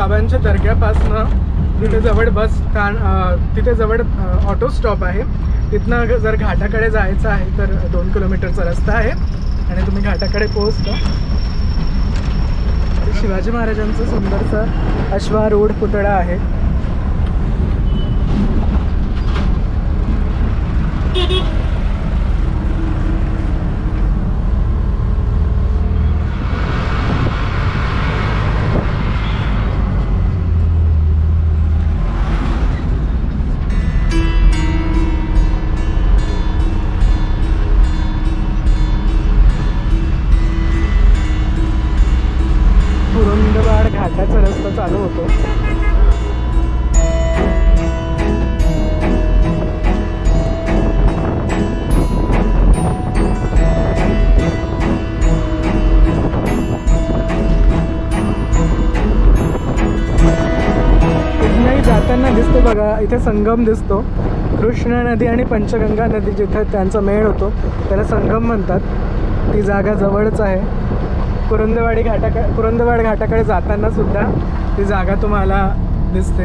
बाबांच्या दर्ग्यापासनं तिथे जवळ बस स्थान तिथे जवळ ऑटो स्टॉप आहे. तिथनं जर घाटाकडे जायचं आहे तर दोन किलोमीटरचा रस्ता आहे आणि तुम्ही घाटाकडे पोहोचता. शिवाजी महाराजांचं सुंदरसा रोड पुतळा आहे. पुरंदवाड इथे संगम दिसतो. कृष्णा नदी आणि पंचगंगा नदी जिथे त्यांचा मेळ होतो त्याला संगम म्हणतात. ती जागा जवळच आहे. कुरुंदवाडी घाटाकडे कुरुंदवाड घाटाकडे जाताना सुद्धा ती जागा तुम्हाला दिसते.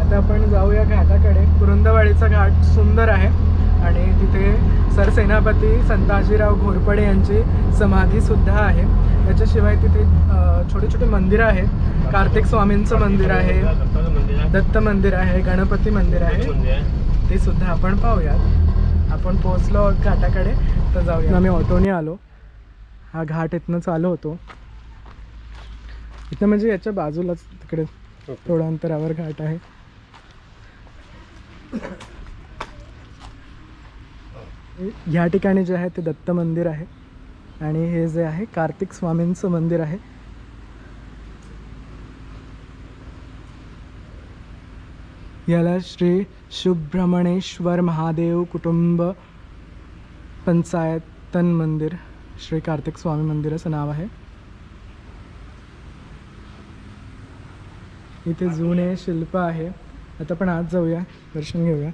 आता आपण जाऊया घाटाकडे. कुरुंदवाडीचा घाट सुंदर आहे. आणि तिथे सरसेनापती संताजीराव घोरपडे यांची समाधी सुद्धा आहे. त्याच्याशिवाय तिथे छोटे छोटे मंदिरं आहेत. कार्तिक स्वामींचं मंदिर आहे दत्त मंदिर आहे गणपती मंदिर आहे. ते सुद्धा आपण पाहूयात. आपण पोहोचलो घाटाकडे तर जाऊया. आम्ही ऑटोने आलो. हा घाट इथनं चालू होतो. इथं म्हणजे याच्या बाजूलाच तिकडे थोड्या अंतरावर घाट आहे. ह्या ठिकाणी जे आहे ते दत्त मंदिर आहे. आणि हे जे आहे कार्तिक स्वामींचं मंदिर आहे. याला श्री शुभ्रमणेश्वर महादेव कुटुंब पंचायतन मंदिर श्री कार्तिक स्वामी मंदिर असं नाव आहे. इथे जुने शिल्प आहे. आता पण आज जाऊया दर्शन घेऊया.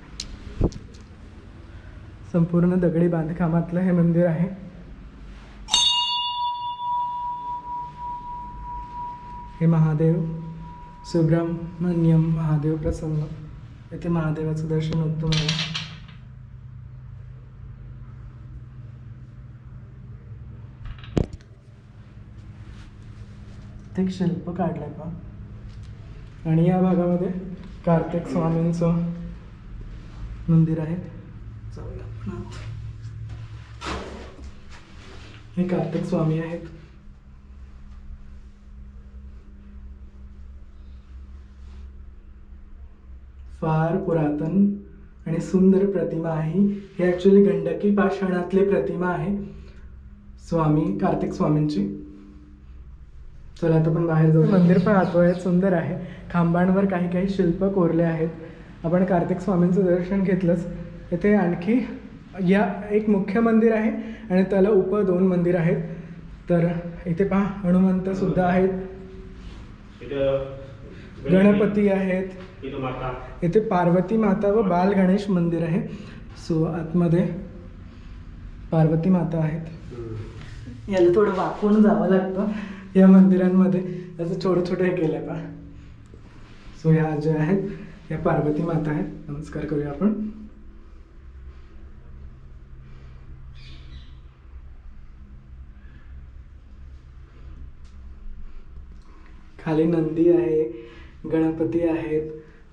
संपूर्ण दगडी बांधकामातलं हे मंदिर आहे. हे महादेव सुब्रह्मण्यम महादेव प्रसन्न येथे महादेवाचं दर्शन उत्तम आहे ते एक शिल्प काढलंय का आणि या भागामध्ये कार्तिक स्वामींचं मंदिर आहे. जाऊया हे कार्तिक स्वामी आहेत. फार पुरातन आणि सुंदर प्रतिमा आहे. ही ॲक्च्युली गंडकी पाषाणातली प्रतिमा आहे. स्वामी कार्तिक स्वामींची. चला आता आपण बाहेर जाऊ मंदिर पाहतोय सुंदर आहे. खांबांवर काही काही शिल्प कोरले आहेत. आपण कार्तिक स्वामींचं दर्शन घेतलंच. येथे आणखी या एक मुख्य मंदिर आहे आणि त्याला उप दोन मंदिर आहेत. तर इथे पहा हनुमंत सुद्धा आहेत. गणपती आहेत. इथे पार्वती माता व बाल गणेश मंदिर आहे. सो आतमध्ये पार्वती माता आहेत. याला थोडं वाकून जावं लागतं. या मंदिरांमध्ये त्याचं छोटं छोटं हे केलं आहे पहा. सो ह्या ज्या आहेत या पार्वती माता आहेत. नमस्कार करूया आपण. खाली नंदी आहे गणपती आहेत.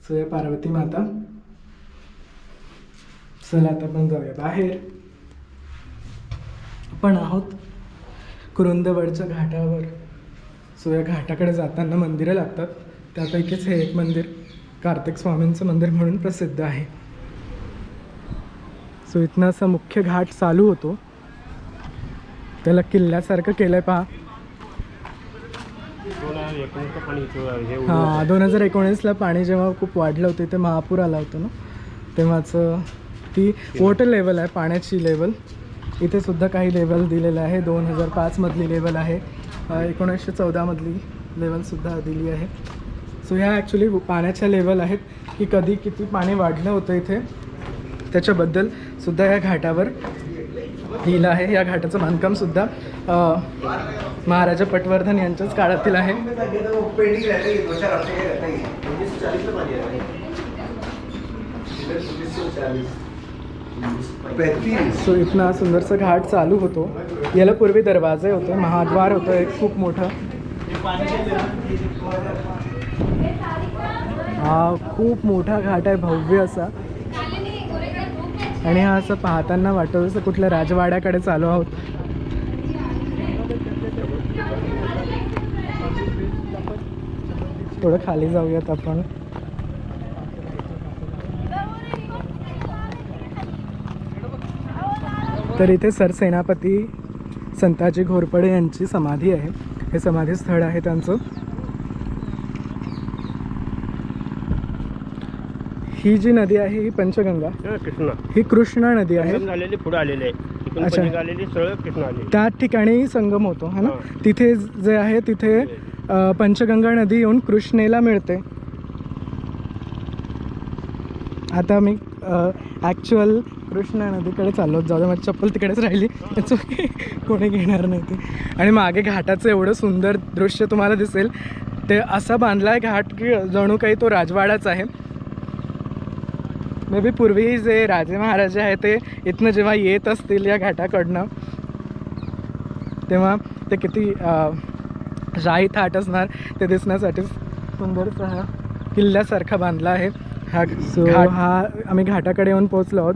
सो या पार्वती माता चला आता आपण जाऊया बाहेर. आपण आहोत कुरुंदवडच्या घाटावर. सो या घाटाकडे जाताना मंदिरं लागतात. त्यापैकीच हे एक मंदिर कार्तिक स्वामींचं मंदिर म्हणून प्रसिद्ध आहे. सो इथनं असा मुख्य घाट चालू होतो. त्याला किल्ल्यासारखं केलं आहे पहा. हां दोन हजार एकोणीसला पाणी जेव्हा खूप वाढलं होतं ते महापूर आला होता ना तेव्हाचं ती वॉटर लेवल आहे पाण्याची लेवल इथे सुद्धा काही लेवल दिलेलं आहे दोन हजार पाचमधली लेवल आहे. एकोणीसशे चौदामधली लेवलसुद्धा दिली आहे. सो ह्या ॲक्च्युली पाण्याच्या लेवल आहेत की कधी किती पाणी वाढलं होतं इथे त्याच्याबद्दल सुद्धा या घाटावर हिल आहे. या घाटाचं बांधकाम सुद्धा महाराजा पटवर्धन यांच्याच काळातील आहे. सो इथनं सुंदरसा घाट चालू होतो. याला पूर्वी दरवाजे होते महाद्वार होतं एक खूप मोठं. हा खूप मोठा घाट आहे भव्य असा. आणि हा असं पाहताना वाटत जसं कुठल्या राजवाड्याकडे चालू आहोत. थोडं खाली जाऊयात आपण. तर इथे सरसेनापती संताजी घोरपडे यांची समाधी आहे. हे समाधी स्थळ आहे त्यांचं. ही जी नदी आहे ही पंचगंगा हा, कृष्णा. ही कृष्णा नदी आहे. संगम झालेले पुढे आलेले आहे. अच्छा. सरळ कृष्णा त्या ठिकाणी संगम होतो है ना? हा. तिथे जे आहे तिथे अ, पंचगंगा नदी येऊन कृष्णेला मिळते. आता मी ॲक्च्युअल कृष्णा नदीकडे चाललो जाऊ दे माझी चप्पल तिकडेच राहिली. कोणी घेणार नाही ती आणि मागे घाटाचं एवढं सुंदर दृश्य तुम्हाला दिसेल. ते असा बांधला आहे घाट की जणू काही तो राजवाडाच आहे. मे बी पूर्वी जे राजे महाराजे आहे ते इथनं जेव्हा येत असतील या घाटाकडनं तेव्हा ते किती शाही थाट असणार ते दिसण्यासाठी सुंदरसा हा किल्ल्यासारखा बांधला आहे. हा घाट हा आम्ही घाटाकडे येऊन पोहोचलो आहोत.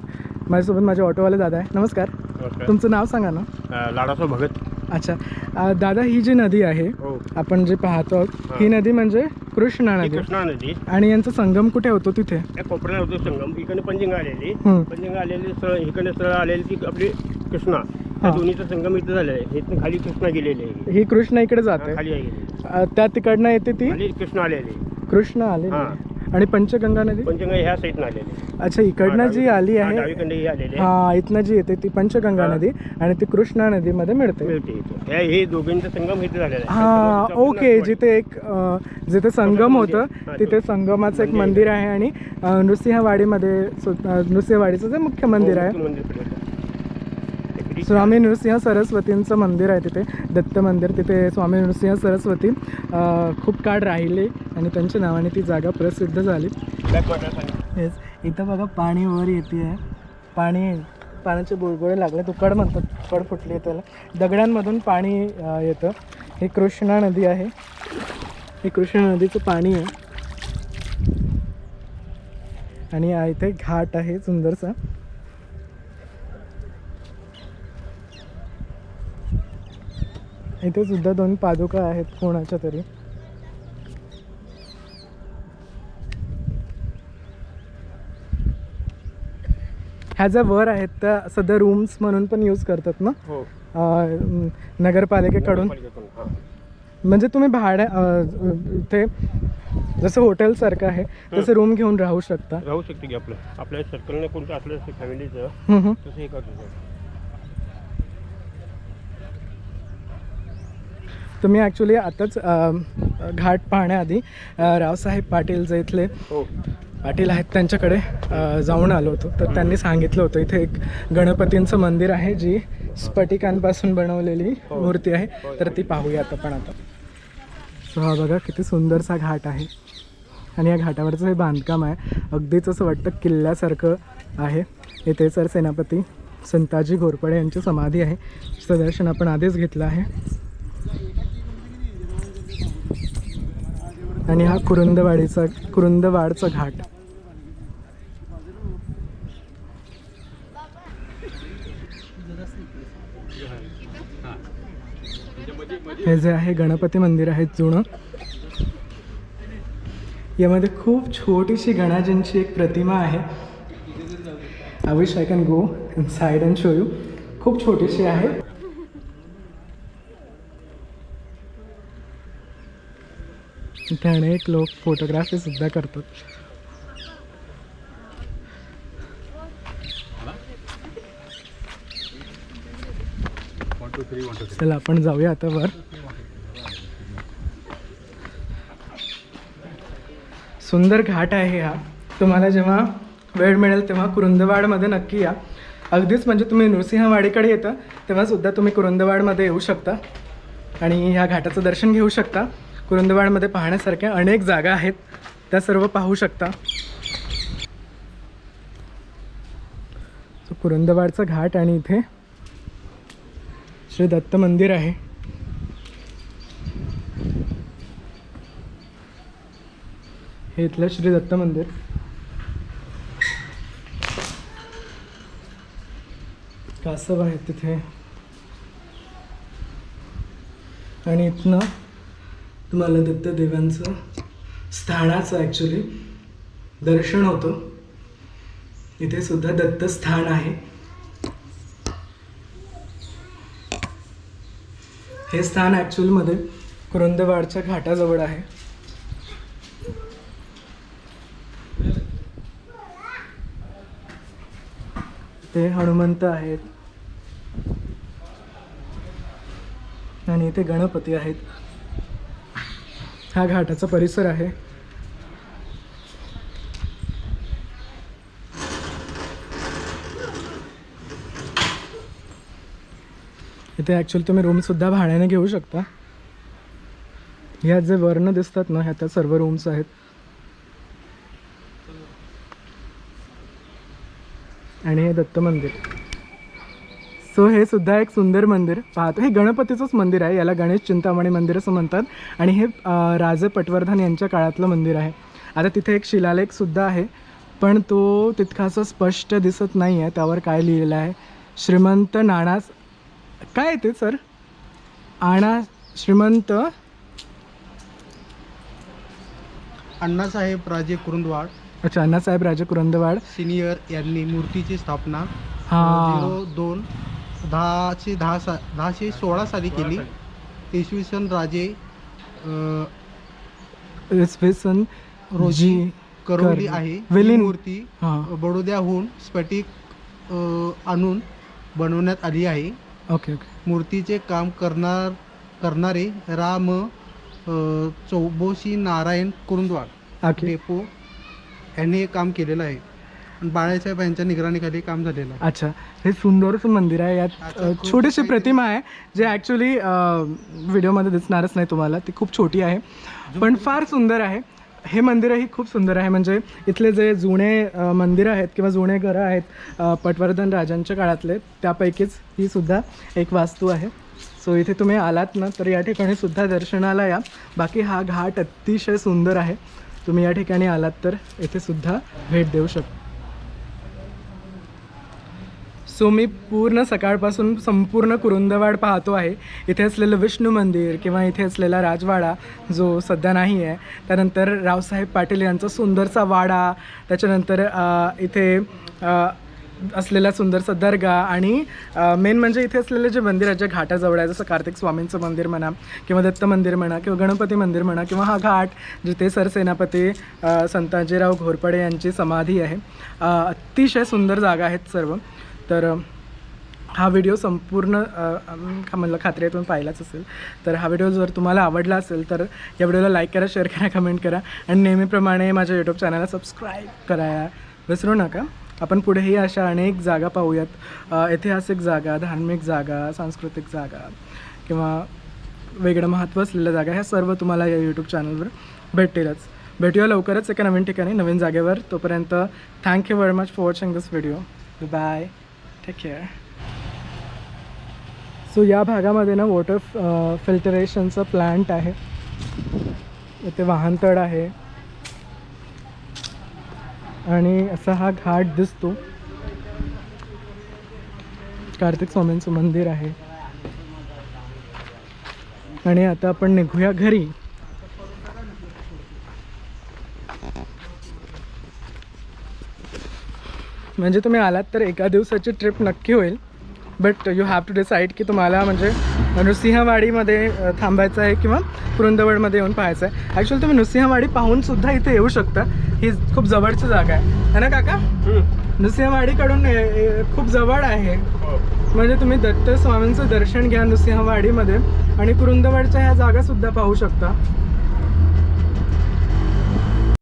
माझ्यासोबत माझे ऑटोवाले दादा आहे. नमस्कार. नमस्कार. तुमचं नाव सांगा ना. अं, लाडासाहेब भगत. अच्छा. अ, दादा ही जी नदी आहे हो. आपण जे पाहतो आहोत हा. नदी म्हणजे कृष्णा ही नदी. कृष्णा नदी. आणि यांचा संगम कुठे होतो तिथे? या कोपऱ्याला होतो संगम. इकडे पंचंगा आलेली. हम्म. पंचंगा आलेली सरळ इकडे सरळ आलेली ती आपली कृष्णा. हा. त्या दोन्हीचा संगम इथं झालेला आहे. इथून खाली कृष्णा गेलेली आहे. ही कृष्णा इकडे हा, जाते खाली आहे. गेलेली. अ, त्या तिकडनं येते ती खाली कृष्णा आलेली कृष्णा आली हा. आणि पंचगंगा नदी पंचंगा ह्या साईडनं आलेली अच्छा इकडनं जी आली आहे ही आलेली आहे. हा इथनं जी येते ती पंचगंगा हा. नदी आणि ती कृष्णा नदीमध्ये मिळते मिळते. हे हे दोघांचा संगम इथे झालेला आहे हा ओके. जिथे एक अ, जिथे संगम होतं हा, तिथे. संगमाचं एक मंदिर आहे आणि अ, नृसिंहवाडीमध्ये सु- अ, नृसिंहवाडीचं जे मुख्य मंदिर हो, आहे मंदिर. टेकडी. स्वामी नृसिंह सरस्वतींचं मंदिर आहे तिथे दत्त मंदिर तिथे स्वामी नृसिंह सरस्वती खूप काळ राहिले आणि त्यांच्या नावाने ती जागा प्रसिद्ध झाली. येस इथं बघा पाणी वर येते आहे पाणी पाण्याचे बुळबुळे लागले. तुकड म्हणतात तुकड फुटली त्याला. दगडांमधून पाणी येतं. ही कृष्णा नदी आहे. हे कृष्णा नदीचं पाणी आहे. आणि इथे घाट आहे सुंदरसा. इथे सुद्धा दोन पादुका आहेत कोणाच्या तरी. ह्या ज्या वर आहेत त्या सध्या रूम्स म्हणून पण यूज करतात ना? हो. नगरपालिकेकडून. म्हणजे तुम्ही भाड्या इथे जसं हॉटेलसारखं आहे तसे रूम घेऊन राहू शकता. राहू शकते की आपलं. आपल्या सर्कलने कोणतं असलं फॅमिलीचं. तसं हे करू शकतो तुम्ही ॲक्च्युली आताच घाट पाहण्याआधी रावसाहेब पाटील जे इथले हो. पाटील आहेत त्यांच्याकडे जाऊन आलो होतो. तर त्यांनी सांगितलं होतं इथे एक गणपतींचं मंदिर आहे जी स्फटिकांपासून बनवलेली हो. मूर्ती आहे. तर ती पाहूयात आपण आता. सो हा बघा किती सुंदरसा घाट आहे. आणि या घाटावरचं हे बांधकाम आहे. अगदीच असं वाटतं किल्ल्यासारखं आहे. इथे सर सेनापती संताजी घोरपडे यांची समाधी आहे. दर्शन आपण आधीच घेतलं आहे. आणि हा कुरुंदवाडीचा कुरुंदवाडचा घाट. हे जे आहे गणपती मंदिर आहे जुनं यामध्ये खूप छोटीशी गणाजींची एक प्रतिमा आहे. I wish I can go side and show you खूप छोटीशी आहे. इथे अनेक लोक फोटोग्राफी सुद्धा करतात. चला आपण जाऊया आता वर. सुंदर घाट आहे हा. तुम्हाला जेव्हा वेळ मिळेल तेव्हा कुरुंदवाडमध्ये नक्की या. अगदीच म्हणजे तुम्ही नृसिंहवाडीकडे येता तेव्हासुद्धा तुम्ही कुरुंदवाडमध्ये येऊ शकता. आणि ह्या घाटाचं दर्शन घेऊ शकता. कुरुंदवाडमध्ये पाहण्यासारख्या अनेक जागा आहेत. त्या सर्व पाहू शकता. कुरुंदवाडचा घाट आणि इथे श्री दत्त मंदिर आहे. हे इथलं श्री दत्त मंदिर. कासव आहेत तिथे. आणि इथनं तुम्हाला दत्तदेवांचं स्थानाचं ॲक्च्युली दर्शन होतं. इथे सुद्धा दत्तस्थान आहे. हे स्थान ॲक्च्युअलमध्ये कुरुंदवाडच्या घाटाजवळ आहे. ते हनुमंत आहेत. आणि इथे गणपती आहेत. हा घाटाचा परिसर आहे. इथे ॲक्च्युली तुम्ही रूमसुद्धा भाड्याने घेऊ शकता. ह्या जे वर्ण दिसतात ना ह्या त्या सर्व रूम्स आहेत. आणि हे दत्त मंदिर. सो हे सुद्धा एक सुंदर मंदिर पाहतो. हे गणपतीचंच मंदिर आहे. याला गणेश चिंतामणी मंदिर असं म्हणतात. आणि हे राजे पटवर्धन यांच्या काळातलं मंदिर आहे. आता तिथे एक शिलालेखसुद्धा आहे. पण तो तितकासा स्पष्ट दिसत नाही आहे त्यावर काय लिहिलेलं आहे? श्रीमंत नाणास काय ते सर? आणा श्रीमंत अण्णासाहेब राजे कुरुंदवाड. अच्छा अण्णासाहेब राजे कुरंदवाड. सिनियर यांनी मूर्तीची स्थापना हां. दोन दहाशे दहा सा दहाशे सोळा साली केली. इसवी सन राजे अ, इसवी सन रोजी करवली कर- आहे. विलीन- मूर्ती बडोद्याहून स्फटिक अ, आणून बनवण्यात आली आहे. Okay okay. मूर्तीचे काम करणार करणारे राम अ, चौबोशी नारायण कुरुंदवाड ओके. डेपो यांनी हे काम केलेलं आहे. आणि बाळासाहेब यांच्या निगराणीखाली काम झालेलं आहे. अच्छा हे सुंदरसं मंदिर आहे. यात अच्छा, अ, खूप छोटीशी काही- प्रतिमा आहे जे ॲक्च्युली व्हिडिओमध्ये दिसणारच नाही तुम्हाला. ती खूप छोटी आहे पण फार सुंदर आहे. हे मंदिरही खूप सुंदर आहे. म्हणजे इथले जे जुने अ, मंदिरं आहेत किंवा जुने घरं आहेत अ, पटवर्धन राजांच्या काळातले त्यापैकीच ही सुद्धा एक वास्तू आहे. सो इथे तुम्ही आलात ना तर या ठिकाणी सुद्धा दर्शनाला या. बाकी हा घाट अतिशय सुंदर आहे. तुम्ही या ठिकाणी आलात तर इथे सुद्धा भेट देऊ शकता. सो मी पूर्ण सकाळपासून संपूर्ण कुरुंदवाड पाहतो आहे. इथे असलेलं विष्णू मंदिर किंवा इथे असलेला राजवाडा जो सध्या नाही आहे. त्यानंतर रावसाहेब पाटील यांचा सुंदरसा वाडा त्याच्यानंतर इथे असलेला सुंदरसा दर्गा आणि मेन म्हणजे इथे असलेले जे मंदिर आहे जे घाटाजवळ आहे जसं कार्तिक स्वामींचं मंदिर म्हणा किंवा दत्त मंदिर म्हणा किंवा गणपती मंदिर म्हणा किंवा हा घाट जिथे सरसेनापती संताजीराव घोरपडे यांची समाधी आहे. अतिशय सुंदर जागा आहेत सर्व. तर हा व्हिडिओ संपूर्ण का म्हणलं खात्री आहे तुम्ही पाहिलाच असेल. तर हा व्हिडिओ जर तुम्हाला आवडला असेल तर या व्हिडिओला लाईक करा शेअर करा कमेंट करा आणि नेहमीप्रमाणे माझ्या यूट्यूब चॅनलला सबस्क्राईब करायला विसरू नका. आपण पुढेही अशा अनेक जागा पाहूयात. ऐतिहासिक जागा धार्मिक जागा सांस्कृतिक जागा किंवा वेगळं महत्त्व असलेल्या जागा ह्या सर्व तुम्हाला या यूट्यूब चॅनलवर भेटतीलच. भेटूया लवकरच एका नवीन ठिकाणी नवीन जागेवर. तोपर्यंत thank you very much for watching this video bye take care so या भागामध्ये ना वॉटर फिल्टरेशनचं प्लांट आहे. इथे वाहनतळ आहे. आणि असा हा घाट दिसतो. कार्तिक स्वामींचं मंदिर आहे. आणि आता आपण निघूया घरी. म्हणजे तुम्ही आलात तर एका दिवसाची ट्रिप नक्की होईल. But you have to decide की तुम्हाला म्हणजे नृसिंहवाडीमध्ये थांबायचं आहे किंवा कुरुंदवडमध्ये येऊन पाहायचं आहे. ॲक्च्युली तुम्ही नृसिंहवाडी पाहून सुद्धा इथे येऊ शकता. ही खूप जवळची जागा आहे. है ना काका? नृसिंहवाडीकडून खूप जवळ आहे. हो. म्हणजे तुम्ही दत्त स्वामींचं दर्शन घ्या नृसिंहवाडीमध्ये आणि कुरुंदवाडच्या ह्या जागा सुद्धा पाहू शकता.